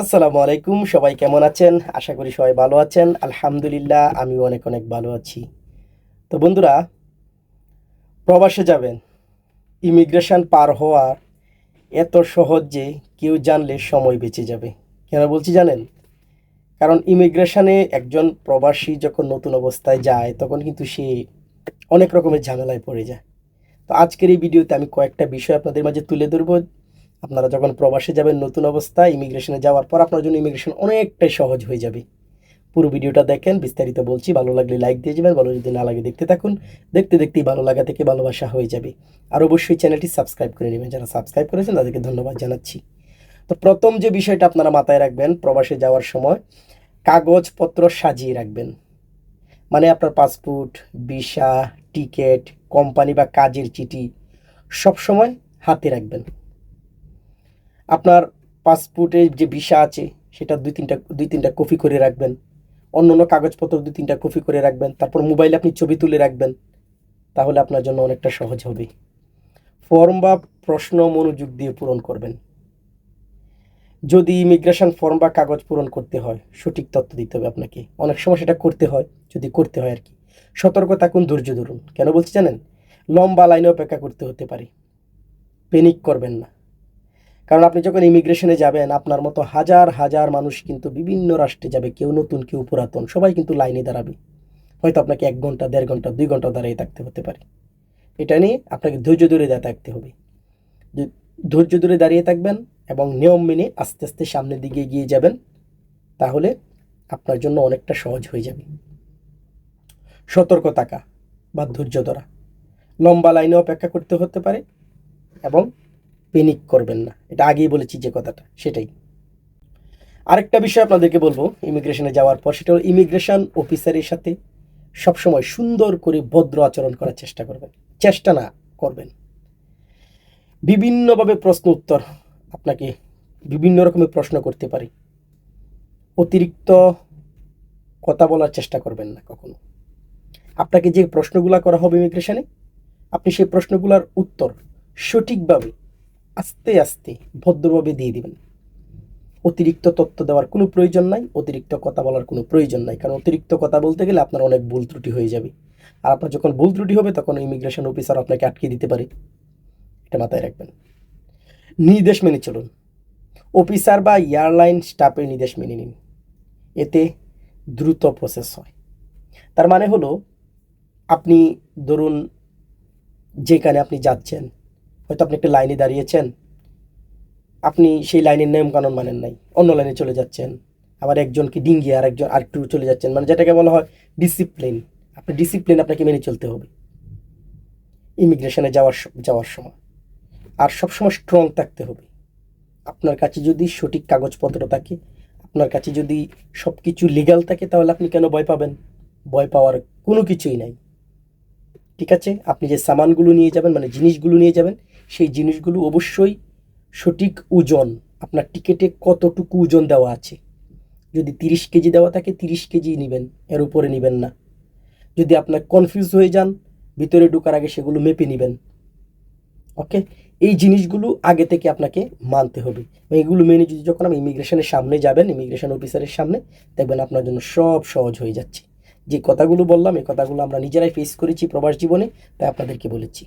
আসসালামু আলাইকুম, সবাই কেমন আছেন? আশা করি সবাই ভালো আছেন। আলহামদুলিল্লাহ, আমিও অনেক অনেক ভালো আছি। তো বন্ধুরা, প্রবাসে যাবেন, ইমিগ্রেশন পার হওয়ার এত সহজ যে কেউ জানলে সময় বেঁচে যাবে। কেন বলছি জানেন? কারণ ইমিগ্রেশনে একজন প্রবাসী যখন নতুন অবস্থায় যায়, তখন কিন্তু সে অনেক রকমের ঝামেলায় পড়ে যায়। তো আজকের এই ভিডিওতে আমি কয়েকটা বিষয় আপনাদের মাঝে তুলে ধরবো। আপনারা যখন প্রবাসে যাবেন নতুন অবস্থায় ইমিগ্রেশনে যাওয়ার পর আপনার জন্য ইমিগ্রেশন অনেকটাই সহজ হয়ে যাবে। পুরো ভিডিওটা দেখেন, বিস্তারিত বলছি। ভালো লাগলে লাইক দিয়ে যাবেন, ভালো যদি না লাগে দেখতে থাকুন। দেখতে দেখতেই ভালো লাগা থেকে ভালোবাসা হয়ে যাবে। আর অবশ্যই চ্যানেলটি সাবস্ক্রাইব করে নেবেন। যারা সাবস্ক্রাইব করেছেন, তাদেরকে ধন্যবাদ জানাচ্ছি। তো প্রথম যে বিষয়টা আপনারা মাথায় রাখবেন প্রবাসে যাওয়ার সময়, কাগজপত্র সাজিয়ে রাখবেন। মানে আপনার পাসপোর্ট, ভিসা, টিকিট, কোম্পানি বা কাজের চিঠি সবসময় হাতে রাখবেন। আপনার পাসপোর্টে যে ভিসা আছে, সেটা দুই তিনটা দুই তিনটা কপি করে রাখবেন। অন্য অন্য কাগজপত্র দুই তিনটা কপি করে রাখবেন। তারপর মোবাইলে আপনি ছবি তুলে রাখবেন। তাহলে আপনার জন্য অনেকটা সহজ হবে। ফর্ম বা প্রশ্ন মনোযোগ দিয়ে পূরণ করবেন। যদি ইমিগ্রেশন ফর্ম বা কাগজ পূরণ করতে হয়, সঠিক তথ্য দিতে হবে আপনাকে। অনেক সময় সেটা করতে হয়, যদি করতে হয় আর কি। সতর্ক থাকুন, ধৈর্য ধরুন। কেন বলছি জানেন? লম্বা লাইনে অপেক্ষা করতে হতে পারে। পেনিক করবেন না। কারণ আপনি যখন ইমিগ্রেশনে যাবেন, আপনার মতো হাজার হাজার মানুষ কিন্তু বিভিন্ন রাষ্ট্রে যাবে, কেউ নতুন, কেউ পুরাতন, সবাই কিন্তু লাইনে দাঁড়াবে। হয়তো আপনাকে এক ঘণ্টা, দেড় ঘণ্টা, দুই ঘণ্টা দাঁড়িয়ে থাকতে হতে পারে। এটা নিয়ে আপনাকে ধৈর্য ধরে দাঁড়িয়ে থাকতে হবে। ধৈর্য ধরে দাঁড়িয়ে থাকবেন এবং নিয়ম মেনে আস্তে আস্তে সামনের দিকে এগিয়ে যাবেন, তাহলে আপনার জন্য অনেকটা সহজ হয়ে যাবে। সতর্ক থাকা বা ধৈর্য ধরা। লম্বা লাইনে অপেক্ষা করতে হতে পারে এবং পেনিক করবেন না। এটা আগেই বলেছি যে কথাটা, সেটাই। আরেকটা বিষয় আপনাদেরকে বলব ইমিগ্রেশনে যাওয়ার পর, সেটা হলো ইমিগ্রেশন অফিসারের সাথে সবসময় সুন্দর করে ভদ্র আচরণ করার চেষ্টা করবেন। চেষ্টা না, করবেন। বিভিন্নভাবে প্রশ্ন উত্তর আপনাকে বিভিন্ন রকমের প্রশ্ন করতে পারি। অতিরিক্ত কথা বলার চেষ্টা করবেন না কখনো। আপনাকে যে প্রশ্নগুলো করা হবে ইমিগ্রেশনে আপনি সেই প্রশ্নগুলোর উত্তর সঠিকভাবে আস্তে আস্তে ভদ্রভাবে দিয়ে দিবেন। অতিরিক্ত তথ্য দেওয়ার কোনো প্রয়োজন নাই, অতিরিক্ত কথা বলার কোনো প্রয়োজন নাই, কারণ অতিরিক্ত কথা বলতে গেলে আপনার অনেক ভুল ত্রুটি হয়ে যাবে। আর আপনার যখন ভুল ত্রুটি হবে, তখন ইমিগ্রেশন অফিসার আপনাকে আটকে দিতে পারে। এটা মাথায় রাখবেন। নির্দেশ মেনে চলুন। অফিসার বা এয়ারলাইন স্টাফের নির্দেশ মেনে নিন। এতে দ্রুত প্রসেস হয়। তার মানে হলো, আপনি ধরুন, যেখানে আপনি যাচ্ছেন হয়তো আপনি একটা লাইনে দাঁড়িয়েছেন। আপনি সেই লাইনের নিয়ম কানুন মানেন নাই। অন্য লাইনে চলে যাচ্ছেন। আবার একজনকে ডিঙ্গিয়ে আর একজন আরেকটু চলে যাচ্ছেন। মানে যেটাকে বলা হয় ডিসিপ্লিন আপনি ডিসিপ্লিন আপনাকে মেনে চলতে হবে। ইমিগ্রেশনে যাওয়ার যাওয়ার সময়। আর সবসময় স্ট্রং থাকতে হবে। আপনার কাছে যদি সঠিক কাগজপত্র থাকে, আপনার কাছে যদি সব কিছু লিগাল থাকে, তাহলে আপনি কেন ভয় পাবেন? ভয় পাওয়ার কোনো কিছুই নাই। ঠিক আছে? আপনি যে সামানগুলো নিয়ে যাবেন মানে জিনিসগুলো নিয়ে যাবেন সেই জিনিসগুলো অবশ্যই সঠিক ওজন, আপনার টিকেটে কতটুকু ওজন দেওয়া আছে। যদি তিরিশ কেজি দেওয়া থাকে, তিরিশ কেজি নেবেন, এর উপরে নেবেন না। যদি আপনার কনফিউজ হয়ে যান, ভিতরে ঢোকার আগে সেগুলো মেপে নেবেন। ওকে এই জিনিসগুলো আগে থেকে আপনাকে মানতে হবে। এগুলো মেনে যদি যখন আপনি ইমিগ্রেশনের সামনে যাবেন ইমিগ্রেশন অফিসারের সামনে, দেখবেন আপনার জন্য সব সহজ হয়ে যাচ্ছে। যে কথাগুলো বললাম, এই কথাগুলো আমরা নিজেরাই ফেস করেছি প্রবাস জীবনে, তাই আপনাদেরকে বলেছি।